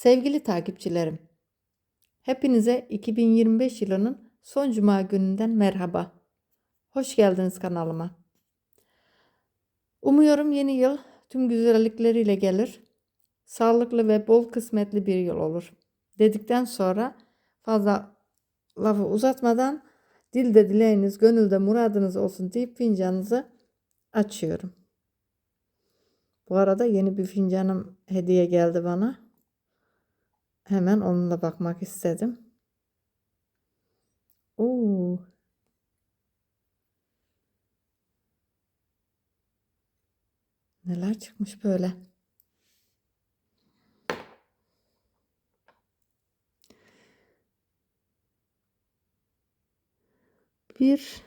Sevgili takipçilerim, hepinize 2025 yılının son cuma gününden merhaba. Hoş geldiniz kanalıma. Umuyorum yeni yıl tüm güzellikleriyle gelir. Sağlıklı ve bol kısmetli bir yıl olur. Dedikten sonra fazla lafı uzatmadan dilde dileğiniz, gönülde muradınız olsun deyip fincanınızı açıyorum. Bu arada yeni bir fincanım hediye geldi bana. Hemen onunla bakmak istedim. Oo. Neler çıkmış böyle? Bir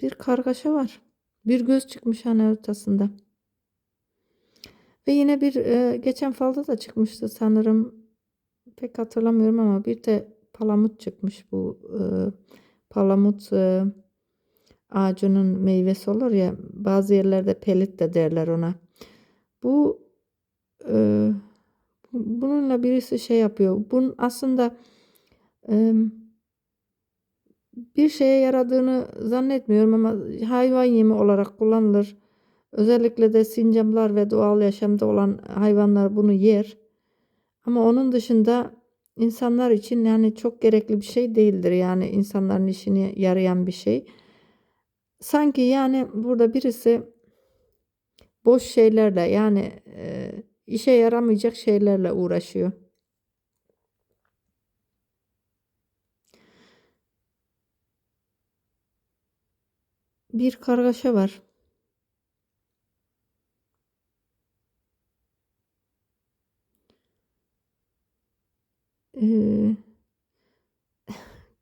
bir kargaşa var. Bir göz çıkmış hani ortasında. Ve yine bir e, geçen falda da çıkmıştı sanırım. Pek hatırlamıyorum ama bir de palamut çıkmış bu e, palamut e, ağacının meyvesi olur ya bazı yerlerde pelit de derler ona. Bu e, bununla birisi şey yapıyor. Bunun aslında e, bir şeye yaradığını zannetmiyorum ama hayvan yemi olarak kullanılır. Özellikle de sincaplar ve doğal yaşamda olan hayvanlar bunu yer. Ama onun dışında insanlar için yani çok gerekli bir şey değildir. Yani insanların işini yarayan bir şey. Sanki yani burada birisi boş şeylerle yani işe yaramayacak şeylerle uğraşıyor. Bir kargaşa var. Ee,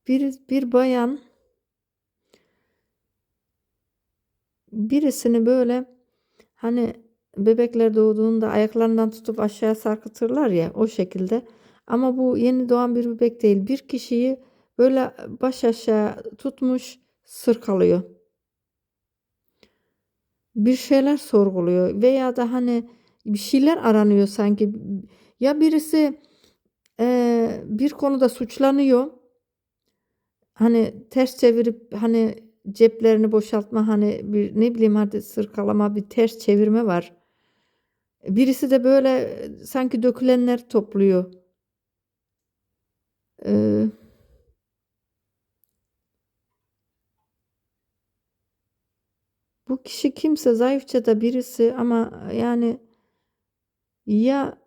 bir, bir bayan birisini böyle hani bebekler doğduğunda ayaklarından tutup aşağıya sarkıtırlar ya o şekilde. Ama bu yeni doğan bir bebek değil. Bir kişiyi böyle baş aşağı tutmuş sırkalıyor. Bir şeyler sorguluyor veya da hani bir şeyler aranıyor sanki. Ya birisi e, bir konuda suçlanıyor. Hani ters çevirip hani ceplerini boşaltma hani bir ne bileyim hadi sırkalama bir ters çevirme var. Birisi de böyle sanki dökülenler topluyor. Ee, bu kişi kimse zayıfça da birisi ama yani ya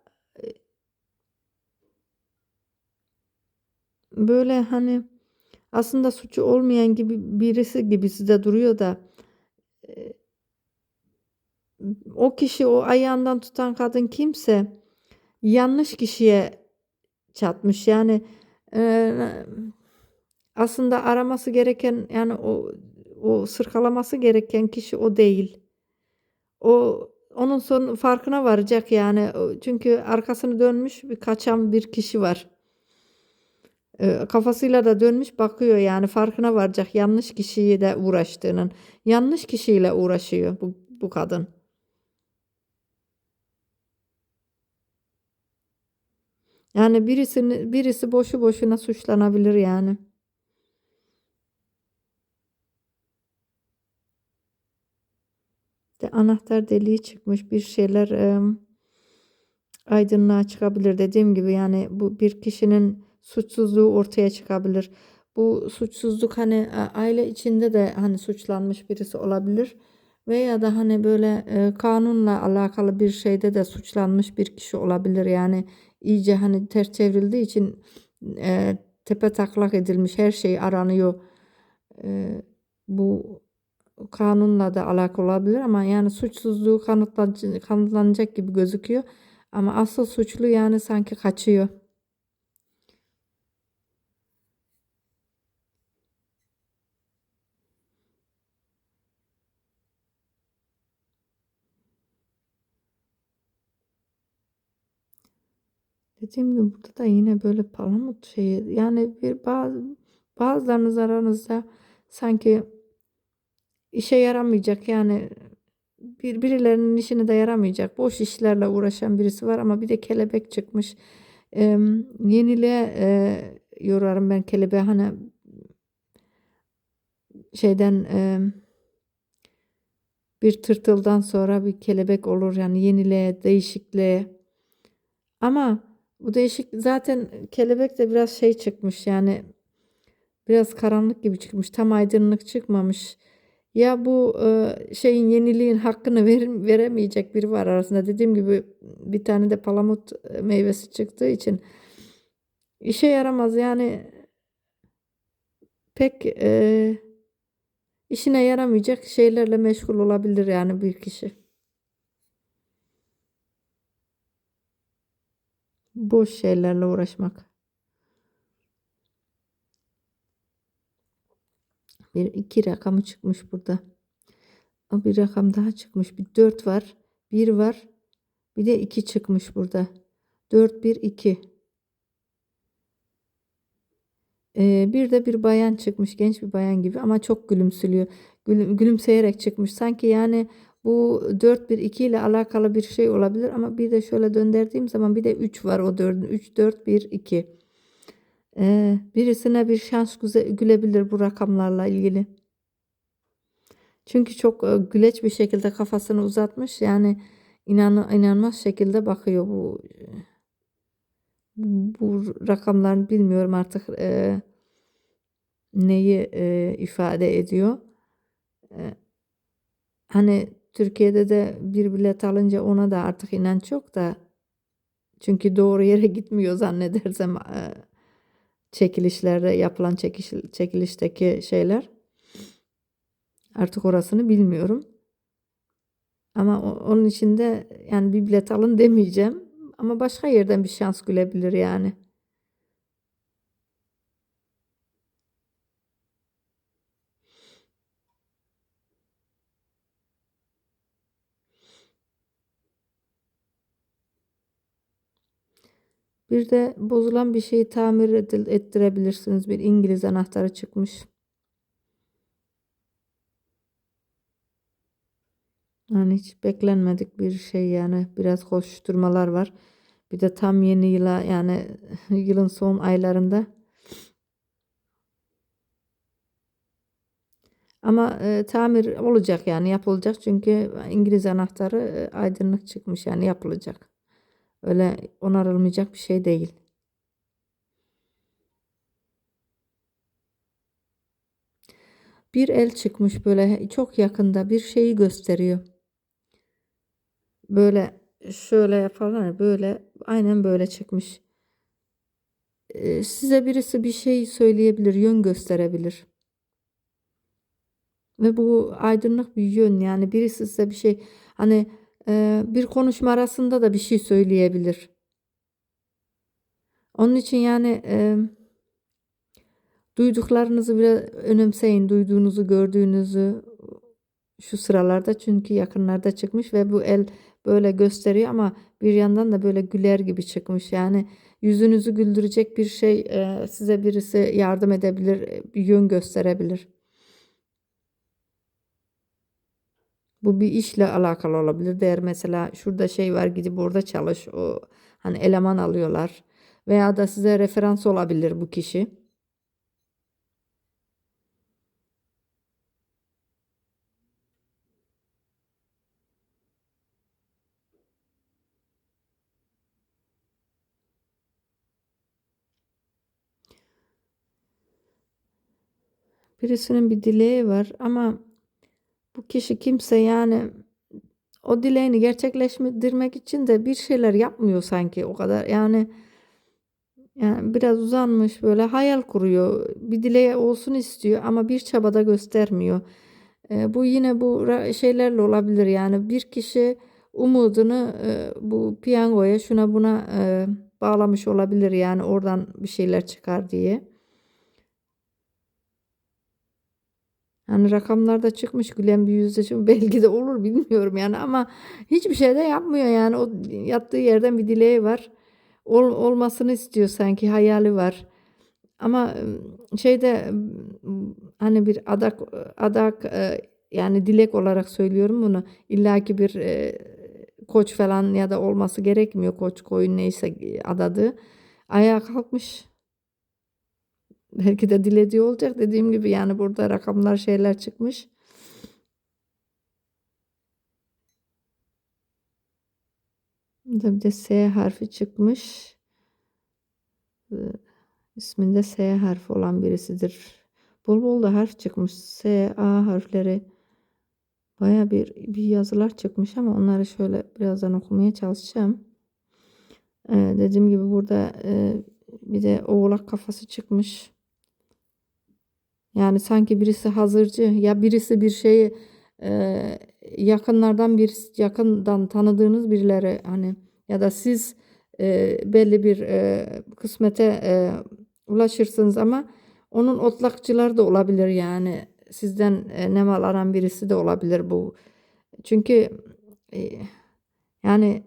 böyle hani aslında suçu olmayan gibi birisi gibi size duruyor da e, o kişi o ayağından tutan kadın kimse yanlış kişiye çatmış. Yani e, aslında araması gereken yani o o sırkalaması gereken kişi o değil. O onun son farkına varacak yani. Çünkü arkasını dönmüş bir kaçan bir kişi var. E, kafasıyla da dönmüş bakıyor yani farkına varacak yanlış kişiyi de uğraştığının. Yanlış kişiyle uğraşıyor bu, bu kadın. Yani birisini birisi boşu boşuna suçlanabilir yani. De anahtar deliği çıkmış bir şeyler e, aydınlığa çıkabilir dediğim gibi yani bu bir kişinin suçsuzluğu ortaya çıkabilir. Bu suçsuzluk hani aile içinde de hani suçlanmış birisi olabilir veya da hani böyle e, kanunla alakalı bir şeyde de suçlanmış bir kişi olabilir. Yani iyice hani ters çevrildiği için e, tepe taklak edilmiş her şey aranıyor. E, bu kanunla da alakalı olabilir ama yani suçsuzluğu kanıtlanacak gibi gözüküyor. Ama asıl suçlu yani sanki kaçıyor. Dediğim gibi burada da yine böyle palamut şeyi yani bir bazı bazılarınız aranızda sanki işe yaramayacak yani bir birilerinin işine de yaramayacak boş işlerle uğraşan birisi var ama bir de kelebek çıkmış. Eee, yeniliğe eee, yorarım ben kelebeği hani şeyden eee, bir tırtıldan sonra bir kelebek olur yani yeniliğe, değişikliğe. Ama bu değişik zaten kelebek de biraz şey çıkmış yani biraz karanlık gibi çıkmış. Tam aydınlık çıkmamış. Ya bu e, şeyin yeniliğin hakkını verim, veremeyecek biri var arasında. Dediğim gibi bir tane de palamut e, meyvesi çıktığı için işe yaramaz yani pek e, işine yaramayacak şeylerle meşgul olabilir yani bir kişi. Boş şeylerle uğraşmak. Bir iki rakamı çıkmış burada. Bir rakam daha çıkmış. Bir dört var. Bir var. Bir de iki çıkmış burada. Dört, bir, iki. Ee, bir de bir bayan çıkmış. Genç bir bayan gibi ama çok gülümsülüyor. Gülüm, gülümseyerek çıkmış. Sanki yani bu 4 1 2 ile alakalı bir şey olabilir ama bir de şöyle döndürdüğüm zaman bir de 3 var o 4'ün 3 4 1 2. Ee, birisine bir şans gülebilir bu rakamlarla ilgili. Çünkü çok e, güleç bir şekilde kafasını uzatmış. Yani inan inanmaz şekilde bakıyor bu bu rakamların bilmiyorum artık e, neyi e, ifade ediyor. E, hani Türkiye'de de bir bilet alınca ona da artık inanç yok da çünkü doğru yere gitmiyor zannedersem e, çekilişlerde yapılan çekiş, çekilişteki şeyler. Artık orasını bilmiyorum. Ama onun için de yani bir bilet alın demeyeceğim. Ama başka yerden bir şans gülebilir yani. Bir de bozulan bir şeyi tamir edil- ettirebilirsiniz. Bir İngiliz anahtarı çıkmış. Yani hiç beklenmedik bir şey yani biraz koşuşturmalar var. Bir de tam yeni yıla yani yılın son aylarında. Ama e, tamir olacak yani yapılacak çünkü İngiliz anahtarı e, aydınlık çıkmış yani yapılacak. Öyle onarılmayacak bir şey değil. Bir el çıkmış böyle çok yakında bir şeyi gösteriyor. Böyle şöyle yaparlar böyle aynen böyle çıkmış. Ee, size birisi bir şey söyleyebilir, yön gösterebilir. Ve bu aydınlık bir yön yani birisi size bir şey hani bir konuşma arasında da bir şey söyleyebilir. Onun için yani e, duyduklarınızı biraz önemseyin, duyduğunuzu, gördüğünüzü şu sıralarda çünkü yakınlarda çıkmış ve bu el böyle gösteriyor ama bir yandan da böyle güler gibi çıkmış. Yani yüzünüzü güldürecek bir şey e, size birisi yardım edebilir, bir yön gösterebilir. Bu bir işle alakalı olabilir. Değer mesela şurada şey var gidip orada çalış. O hani eleman alıyorlar. Veya da size referans olabilir bu kişi. Birisinin bir dileği var ama bu kişi kimse yani o dileğini gerçekleştirmek için de bir şeyler yapmıyor sanki o kadar yani yani biraz uzanmış böyle hayal kuruyor bir dileği olsun istiyor ama bir çabada göstermiyor. E, bu yine bu şeylerle olabilir yani bir kişi umudunu e, bu piyangoya şuna buna e, bağlamış olabilir yani oradan bir şeyler çıkar diye. Yani rakamlarda çıkmış gülen bir yüzde çıkmış. Belki de olur bilmiyorum yani ama hiçbir şey de yapmıyor yani o yattığı yerden bir dileği var. Ol, olmasını istiyor sanki hayali var. Ama ım, şeyde ım, hani bir adak adak e, yani dilek olarak söylüyorum bunu. İlla ki bir koç falan ya da olması gerekmiyor. Koç koyun neyse adadı. Ayağa kalkmış. Belki de dilediği olacak. Dediğim gibi yani burada rakamlar şeyler çıkmış. Burada bir de S harfi çıkmış. Ee, isminde S harfi olan birisidir. Bol bol da harf çıkmış. S, A harfleri. Baya bir, bir yazılar çıkmış ama onları şöyle birazdan okumaya çalışacağım. Ee, dediğim gibi burada e, bir de oğlak kafası çıkmış. Yani sanki birisi hazırcı. Ya birisi bir şeyi e, yakınlardan bir yakından tanıdığınız birileri hani ya da siz e, belli bir e, kısmete e, ulaşırsınız ama onun otlakçıları da olabilir yani. Sizden e, ne mal aran birisi de olabilir bu. Çünkü e, yani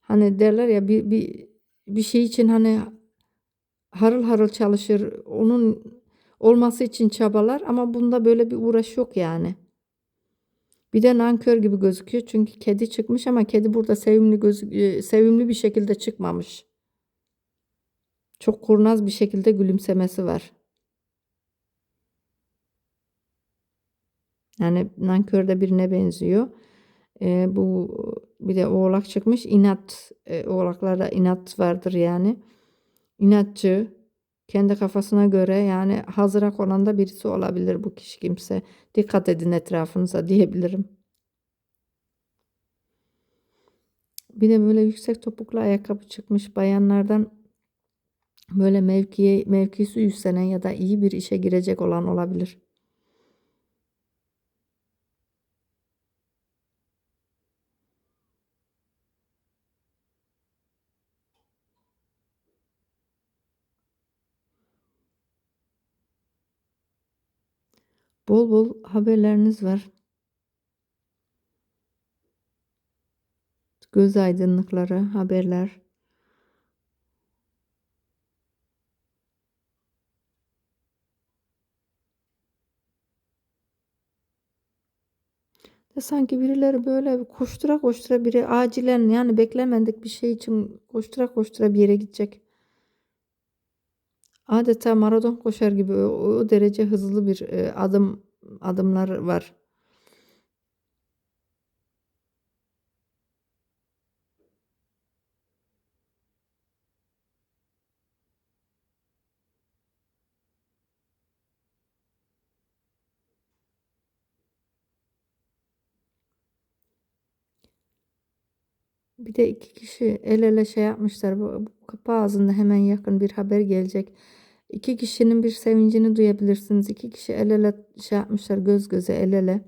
hani derler ya bir, bir bir şey için hani harıl harıl çalışır. Onun olması için çabalar ama bunda böyle bir uğraş yok yani. Bir de nankör gibi gözüküyor çünkü kedi çıkmış ama kedi burada sevimli gözü e, sevimli bir şekilde çıkmamış. Çok kurnaz bir şekilde gülümsemesi var. Yani nankör de birine benziyor. Ee, bu bir de oğlak çıkmış. İnat. E, oğlaklarda inat vardır yani. İnatçı. Kendi kafasına göre yani hazıra konan da birisi olabilir bu kişi kimse. Dikkat edin etrafınıza diyebilirim. Bir de böyle yüksek topuklu ayakkabı çıkmış bayanlardan böyle mevkiye mevkisi yükselen ya da iyi bir işe girecek olan olabilir. Bol bol haberleriniz var. Göz aydınlıkları, haberler. Sanki birileri böyle koştura koştura biri acilen yani beklemedik bir şey için koştura koştura bir yere gidecek. Adeta maraton koşar gibi o, o derece hızlı bir e, adım adımlar var. Bir de iki kişi el ele şey yapmışlar. Bu, bu kapı ağzında hemen yakın bir haber gelecek. İki kişinin bir sevincini duyabilirsiniz. İki kişi el ele şey yapmışlar göz göze el ele.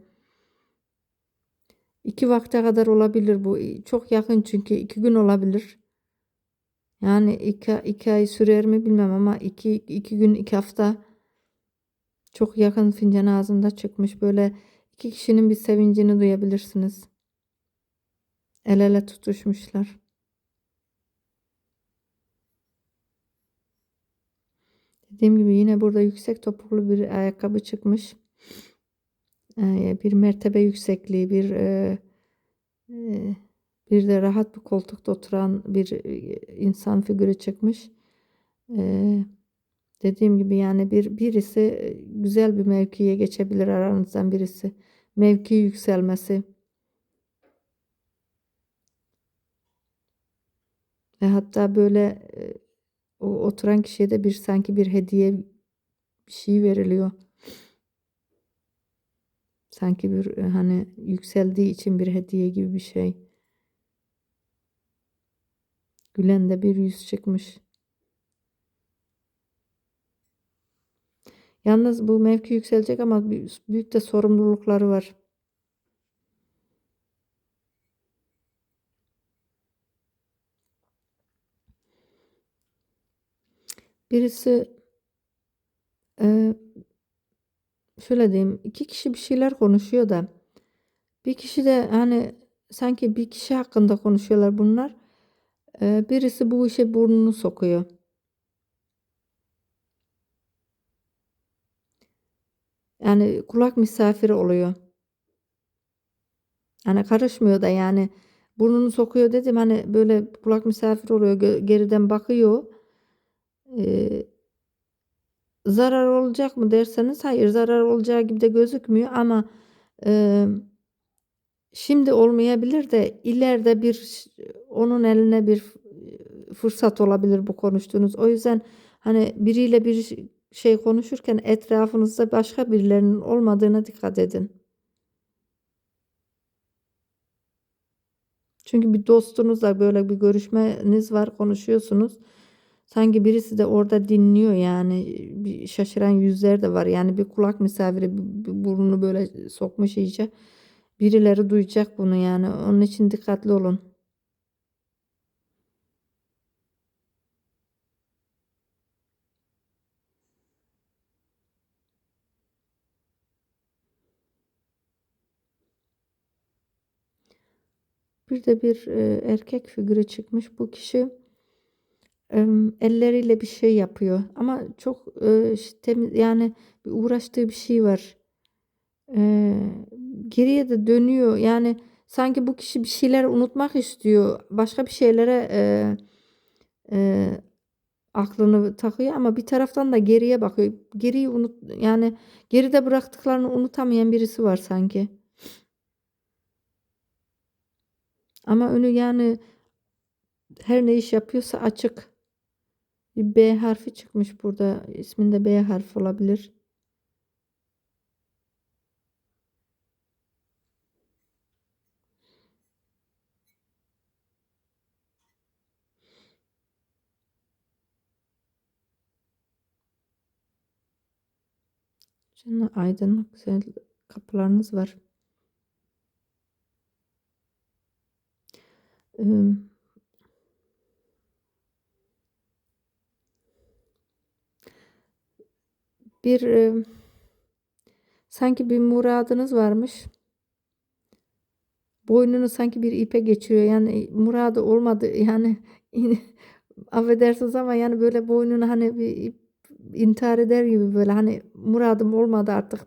İki vakte kadar olabilir bu. Çok yakın çünkü iki gün olabilir. Yani iki, iki ay sürer mi bilmem ama iki, iki gün iki hafta çok yakın fincan ağzında çıkmış. Böyle iki kişinin bir sevincini duyabilirsiniz. El ele tutuşmuşlar. Dediğim gibi yine burada yüksek topuklu bir ayakkabı çıkmış. Ee, bir mertebe yüksekliği, bir e, e, bir de rahat bir koltukta oturan bir e, insan figürü çıkmış. Ee, dediğim gibi yani bir birisi güzel bir mevkiye geçebilir aranızdan birisi. Mevki yükselmesi. Ve hatta böyle o oturan kişiye de bir sanki bir hediye bir şey veriliyor. Sanki bir hani yükseldiği için bir hediye gibi bir şey. Gülen de bir yüz çıkmış. Yalnız bu mevki yükselecek ama büyük de sorumlulukları var. Birisi e, şöyle diyeyim iki kişi bir şeyler konuşuyor da bir kişi de hani sanki bir kişi hakkında konuşuyorlar bunlar. E, birisi bu işe burnunu sokuyor. Yani kulak misafiri oluyor. Yani karışmıyor da yani burnunu sokuyor dedim hani böyle kulak misafiri oluyor geriden bakıyor. Ee, zarar olacak mı derseniz hayır zarar olacağı gibi de gözükmüyor ama e, şimdi olmayabilir de ileride bir onun eline bir fırsat olabilir bu konuştuğunuz. O yüzden hani biriyle bir şey konuşurken etrafınızda başka birilerinin olmadığına dikkat edin. Çünkü bir dostunuzla böyle bir görüşmeniz var, konuşuyorsunuz. Sanki birisi de orada dinliyor yani bir şaşıran yüzler de var. Yani bir kulak misafiri bir- burnunu böyle sokmuş iyice. Birileri duyacak bunu yani. Onun için dikkatli olun. Bir de bir e, erkek figürü çıkmış. Bu kişi elleriyle bir şey yapıyor. Ama çok e, ş- temiz yani uğraştığı bir şey var. Geriye de dönüyor. Yani sanki bu kişi bir şeyler unutmak istiyor. Başka bir şeylere aklını takıyor ama bir taraftan da geriye bakıyor. Geriyi unut yani geride bıraktıklarını unutamayan birisi var sanki. Ama önü yani her ne iş yapıyorsa açık. B harfi çıkmış burada. İsminde B harfi olabilir. Şimdi aydınlık güzel kapılarınız var. Ee, bir e, sanki bir muradınız varmış. Boynunu sanki bir ipe geçiriyor. Yani muradı olmadı. Yani affedersiniz ama yani böyle boynunu hani bir ip intihar eder gibi böyle hani muradım olmadı artık.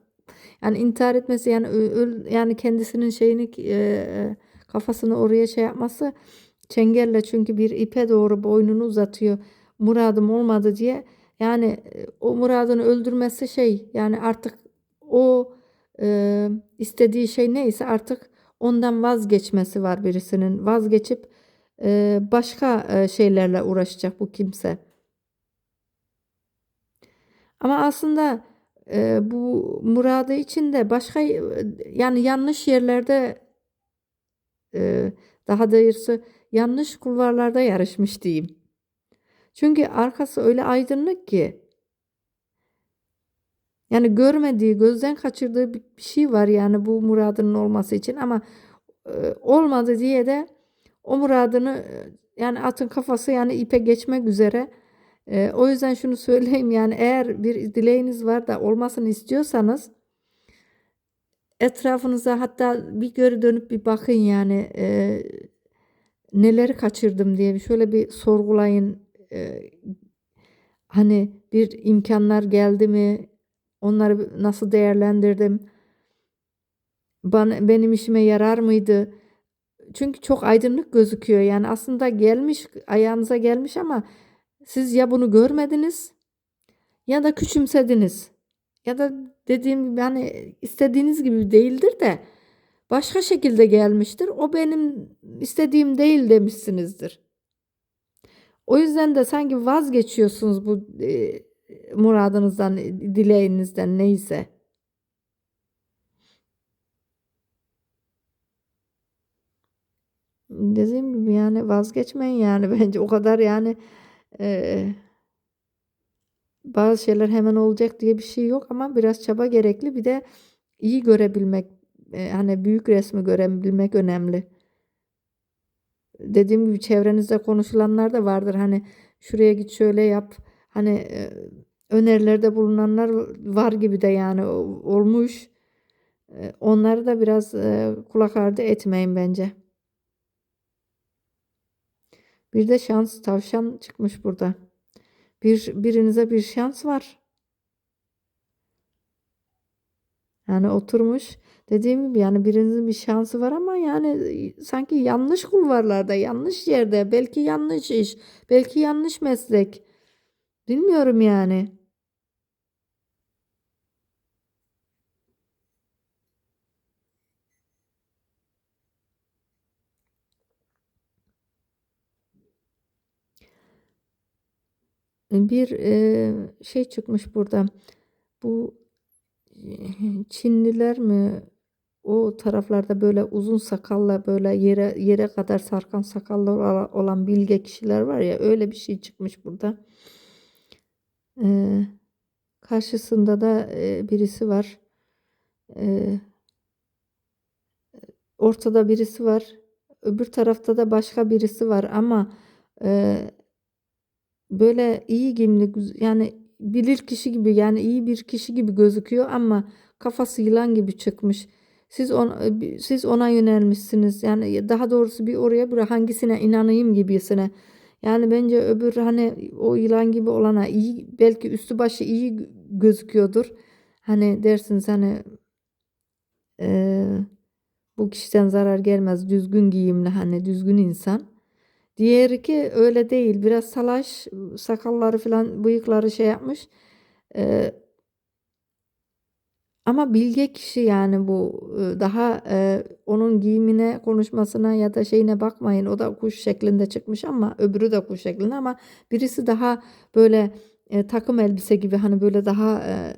Yani intihar etmesi yani öl, yani kendisinin şeyini e, kafasını oraya şey yapması çengelle çünkü bir ipe doğru boynunu uzatıyor. Muradım olmadı diye. Yani e, o muradını öldürmesi şey yani artık o e, istediği şey neyse artık ondan vazgeçmesi var birisinin. Vazgeçip e, başka e, şeylerle uğraşacak bu kimse. Ama aslında e, bu muradı için de başka e, yani yanlış yerlerde e, daha doğrusu yanlış kulvarlarda yarışmış diyeyim. Çünkü arkası öyle aydınlık ki yani görmediği, gözden kaçırdığı bir şey var yani bu muradının olması için ama e, olmadı diye de o muradını e, yani atın kafası yani ipe geçmek üzere. E, o yüzden şunu söyleyeyim yani eğer bir dileğiniz var da olmasını istiyorsanız etrafınıza hatta bir geri dönüp bir bakın yani e, neleri kaçırdım diye bir şöyle bir sorgulayın. E, hani bir imkanlar geldi mi? Onları nasıl değerlendirdim? Bana, benim işime yarar mıydı? Çünkü çok aydınlık gözüküyor. Yani aslında gelmiş, ayağınıza gelmiş ama siz ya bunu görmediniz ya da küçümsediniz. Ya da dediğim gibi hani istediğiniz gibi değildir de başka şekilde gelmiştir. O benim istediğim değil demişsinizdir. O yüzden de sanki vazgeçiyorsunuz bu e, muradınızdan, dileğinizden neyse. Dediğim gibi yani vazgeçmeyin yani bence o kadar yani e, bazı şeyler hemen olacak diye bir şey yok ama biraz çaba gerekli. Bir de iyi görebilmek, e, hani büyük resmi görebilmek önemli. Dediğim gibi çevrenizde konuşulanlar da vardır. Hani şuraya git şöyle yap. Hani e, önerilerde bulunanlar var gibi de yani olmuş. E, onları da biraz e, kulak ardı etmeyin bence. Bir de şans tavşan çıkmış burada. Bir birinize bir şans var. Yani oturmuş. Dediğim gibi yani birinizin bir şansı var ama yani e, sanki yanlış kulvarlarda, yanlış yerde, belki yanlış iş, belki yanlış meslek. Bilmiyorum yani. Bir e, şey çıkmış burada. Bu e, Çinliler mi? O taraflarda böyle uzun sakalla böyle yere yere kadar sarkan sakallı ola- olan bilge kişiler var ya öyle bir şey çıkmış burada. E, karşısında da e, birisi var. E, ortada birisi var. Öbür tarafta da başka birisi var ama e, böyle iyi giyimli yani bilir kişi gibi yani iyi bir kişi gibi gözüküyor ama kafası yılan gibi çıkmış. Siz on, siz ona yönelmişsiniz. Yani daha doğrusu bir oraya bir hangisine inanayım gibisine. Yani bence öbür hani o yılan gibi olana iyi belki üstü başı iyi gözüküyordur. Hani dersiniz hani eee, bu kişiden zarar gelmez düzgün giyimli hani düzgün insan. Diğeri ki öyle değil. Biraz salaş, sakalları falan, bıyıkları şey yapmış. Ee, ama bilge kişi yani bu e, daha e, onun giyimine, konuşmasına ya da şeyine bakmayın. O da kuş şeklinde çıkmış ama öbürü de kuş şeklinde ama birisi daha böyle e, takım elbise gibi hani böyle daha e,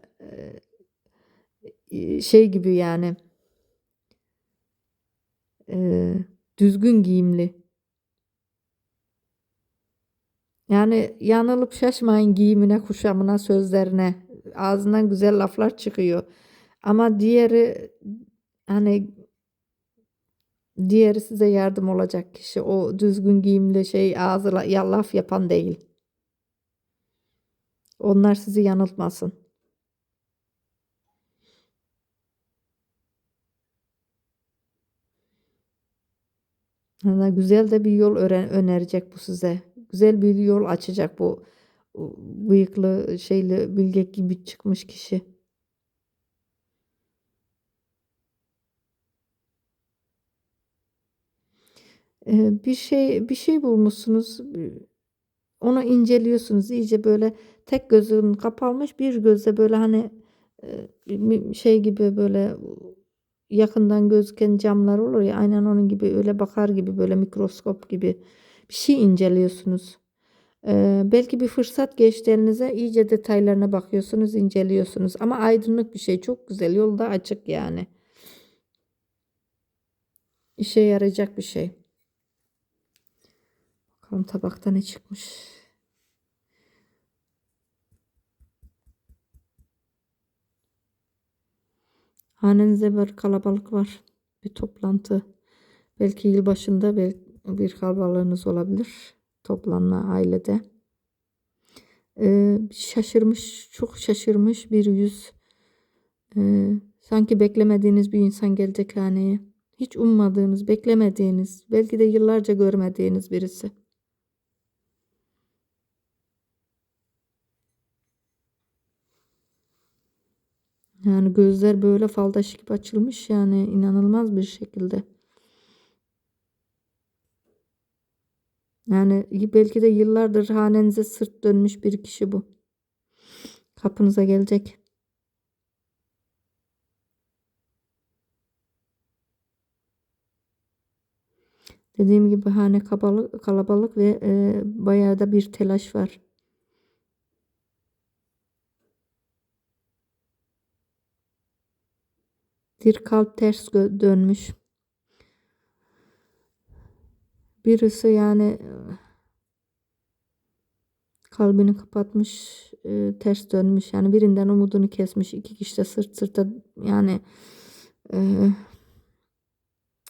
e, şey gibi yani e, düzgün giyimli. Yani yanılıp şaşmayın giyimine, kuşamına, sözlerine. Ağzından güzel laflar çıkıyor. Ama diğeri hani diğeri size yardım olacak kişi. O düzgün giyimli şey ağzıyla ya laf yapan değil. Onlar sizi yanıltmasın. Yani güzel de bir yol öğren önerecek bu size. Güzel bir yol açacak bu bıyıklı şeyli bilge gibi çıkmış kişi. Ee, bir şey bir şey bulmuşsunuz. Onu inceliyorsunuz iyice böyle tek gözün kapalmış bir gözle böyle hani e, şey gibi böyle yakından gözüken camlar olur ya aynen onun gibi öyle bakar gibi böyle mikroskop gibi bir şey inceliyorsunuz. Ee, belki bir fırsat geçti elinize iyice detaylarına bakıyorsunuz inceliyorsunuz ama aydınlık bir şey çok güzel yolda açık yani. İşe yarayacak bir şey. Bakalım tabakta ne çıkmış. Hanenizde bir kalabalık var. Bir toplantı. Belki yılbaşında belki bir kalabalığınız olabilir. Toplanma ailede. Ee, şaşırmış, çok şaşırmış bir yüz. Ee, sanki beklemediğiniz bir insan gelecek haneye. Hiç ummadığınız, beklemediğiniz, belki de yıllarca görmediğiniz birisi. Yani gözler böyle faldaş gibi açılmış yani inanılmaz bir şekilde. Yani belki de yıllardır hanenize sırt dönmüş bir kişi bu. Kapınıza gelecek. Dediğim gibi hane kalabalık, kalabalık ve e, bayağı da bir telaş var. Bir kalp ters dönmüş. Birisi yani kalbini kapatmış, e, ters dönmüş. Yani birinden umudunu kesmiş. iki kişi de sırt sırta yani e,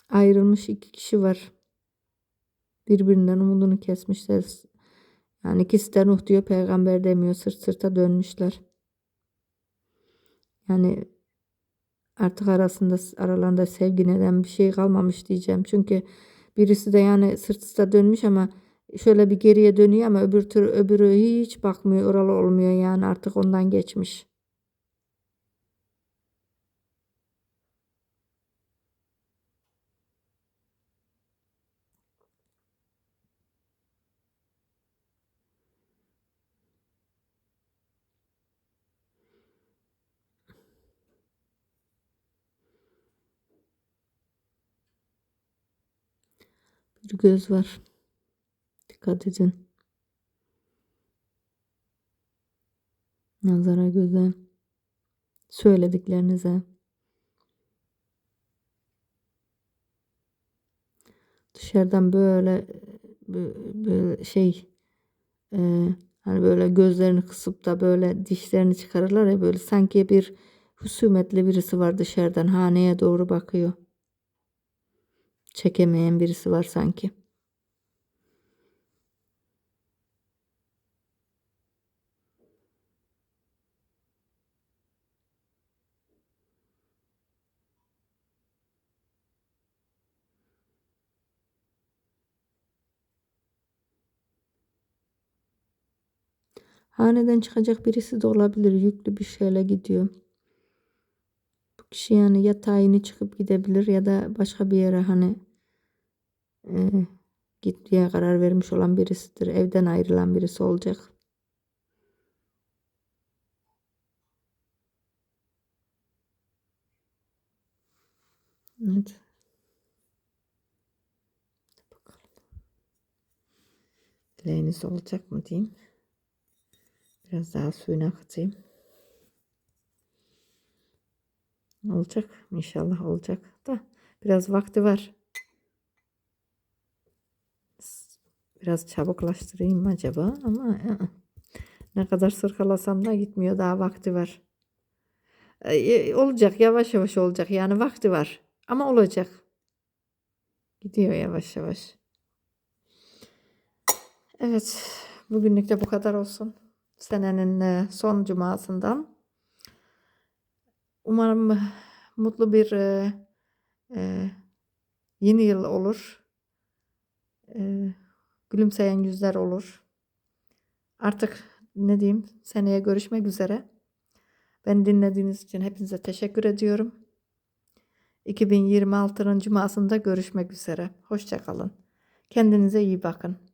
ayrılmış iki kişi var. Birbirinden umudunu kesmişler. Yani ikisi de Nuh diyor peygamber demiyor. Sırt sırta dönmüşler. Yani artık arasında aralarında sevgi neden bir şey kalmamış diyeceğim. Çünkü birisi de yani sırt sırta dönmüş ama şöyle bir geriye dönüyor ama öbür tür öbürü hiç bakmıyor oralı olmuyor yani artık ondan geçmiş. Bir göz var. Dikkat edin. Nazara göze. Söylediklerinize. Dışarıdan böyle bö- böyle şey e, hani böyle gözlerini kısıp da böyle dişlerini çıkarırlar ya böyle sanki bir husumetli birisi var dışarıdan haneye doğru bakıyor. Çekemeyen birisi var sanki. Haneden çıkacak birisi de olabilir. Yüklü bir şeyle gidiyor. Bu kişi yani ya tayini çıkıp gidebilir ya da başka bir yere hani e, gitmeye karar vermiş olan birisidir. Evden ayrılan birisi olacak. Evet. Bakalım. Dileğiniz olacak mı diyeyim. Biraz daha suyunu akıtayım. Olacak. İnşallah olacak. Da biraz vakti var. Biraz çabuklaştırayım acaba? Ama ı-ı. ne kadar sırkalasam da gitmiyor. Daha vakti var. Ee, olacak. Yavaş yavaş olacak. Yani vakti var. Ama olacak. Gidiyor yavaş yavaş. Evet. Bugünlük de bu kadar olsun. Senenin e, son cumasından. Umarım mutlu bir e, e, yeni yıl olur. E, gülümseyen yüzler olur. Artık ne diyeyim seneye görüşmek üzere. Beni dinlediğiniz için hepinize teşekkür ediyorum. 2026'nın cumasında görüşmek üzere. Hoşçakalın. Kendinize iyi bakın.